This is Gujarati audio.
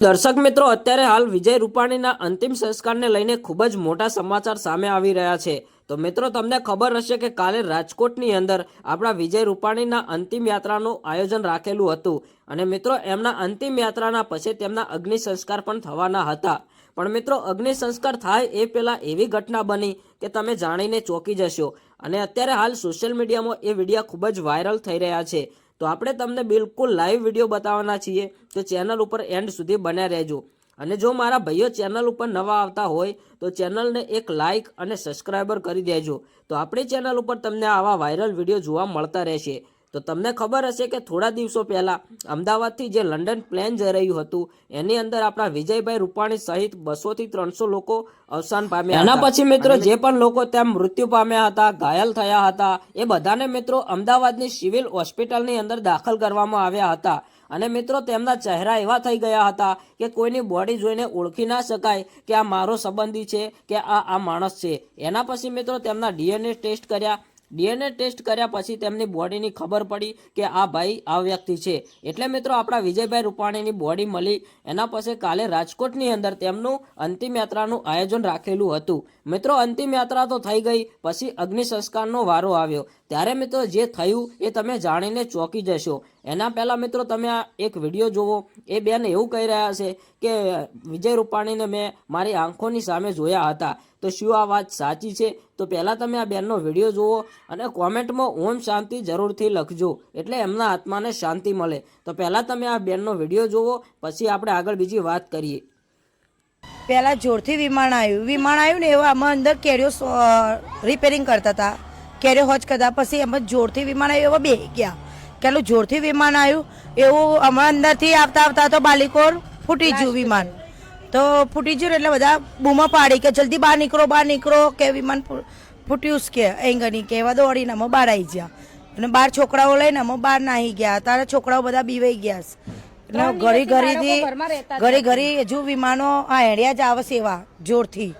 દર્શક મિત્રો, અત્યારે હાલ વિજય રૂપાણીના અંતિમ સંસ્કારને લઈને ખૂબ જ મોટા સમાચાર સામે આવી રહ્યા છે. તો મિત્રો, તમને ખબર હશે કે કાલે રાજકોટની અંદર આપણા વિજય રૂપાણીના અંતિમ યાત્રાનું આયોજન રાખેલું હતું. અને મિત્રો, એમના અંતિમ યાત્રાના પછી તેમના અગ્નિ સંસ્કાર પણ થવાના હતા. પણ મિત્રો, અગ્નિ સંસ્કાર થાય એ પહેલાં એવી ઘટના બની કે તમે જાણીને ચોંકી જશો. અને અત્યારે હાલ સોશિયલ મીડિયામાં એ વિડીયા ખૂબ જ વાયરલ થઈ રહ્યા છે. તો આપણે તમને બિલકુલ લાઈવ વીડિયો બતાવવાના છીએ. તો ચેનલ ઉપર એન્ડ સુધી બન્યા રહેજો. અને જો મારા ભાઈઓ ચેનલ ઉપર નવા આવતા હોય, તો ચેનલને એક લાઇક અને સબસ્ક્રાઈબર કરી દેજો. તો આપણી ચેનલ ઉપર તમને આવા વાયરલ વીડિયો જોવા મળતા રહેશે. તો તમને ખબર હશે કે થોડા દિવસો પહેલાં અમદાવાદથી જે લંડન પ્લેન જઈ રહ્યું હતું એની અંદર આપણા વિજયભાઈ રૂપાણી સહિત બસોથી ત્રણસો લોકો અવસાન પામ્યા એના પછી મિત્રો જે પણ લોકો ત્યાં મૃત્યુ પામ્યા હતા ઘાયલ થયા હતા એ બધાને મિત્રો અમદાવાદની સિવિલ હોસ્પિટલની અંદર દાખલ કરવામાં આવ્યા હતા. અને મિત્રો તેમના ચહેરા એવા થઈ ગયા હતા કે કોઈની બોડી જોઈને ઓળખી ના શકાય કે આ મારો સંબંધી છે કે આ આ માણસ છે. એના પછી મિત્રો તેમના ડીએનએ ટેસ્ટ કર્યા ડીએનએ ટેસ્ટ કર્યા પછી તેમની બોડીની ખબર પડી કે આ ભાઈ આ વ્યક્તિ છે. એટલે મિત્રો આપણા વિજયભાઈ રૂપાણીની બોડી મળી. એના પછી કાલે રાજકોટની અંદર તેમનું અંતિમ યાત્રાનું આયોજન રાખેલું હતું. મિત્રો અંતિમ યાત્રા તો થઈ ગઈ, પછી અગ્નિ સંસ્કારનો વારો આવ્યો. ત્યારે મિત્રો જે થયું એ તમે જાણીને ચોંકી જશો. એના પહેલાં મિત્રો તમે આ એક વીડિયો જુઓ એ બેન એવું કહી રહ્યા છે કે, વિજય રૂપાણીને મેં મારી આંખોની સામે જોયા હતા. તો શું આ વાત સાચી છે? તો પહેલાં તમે આ બેનનો વીડિયો જુઓ અને કોમેન્ટમાં ઓમ શાંતિ જરૂરથી લખજો. એટલે એમના આત્માને શાંતિ મળે. તો પહેલાં તમે આ બેનનો વીડિયો જુઓ પછી આપણે આગળ બીજી વાત કરીએ. પહેલાં જોરથી વિમાન આવ્યું. વિમાન આવ્યું ને એવા આમાં અંદર કેરીઓ રિપેરિંગ કરતા હતા. કેરીઓ હોજ કરતા પછી અમે જોરથી વિમાન આવ્યું. એવા બે ગયા. પેલું જોરથી વિમાન આવ્યું? એવું હમણાં અંદરથી આવતા આવતા તો બાલિકોર ફૂટી ગયું વિમાન. તો ફૂટી ગયું એટલે બધા બૂમો પાડી કે જલ્દી બહાર નીકળો બહાર નીકળો કે વિમાન ફૂટ્યું કે. એંગની કે એવા દોડીને અમે બહાર આવી ગયા. અને બાર છોકરાઓ લઈને અમે બહાર નાહી ગયા. તારા છોકરાઓ બધા બીવાઈ ગયા એટલે ઘડી ઘડીથી ઘડી ઘડી હજુ વિમાનો આ હેડિયા જ આવે સેવા એવા જોરથી.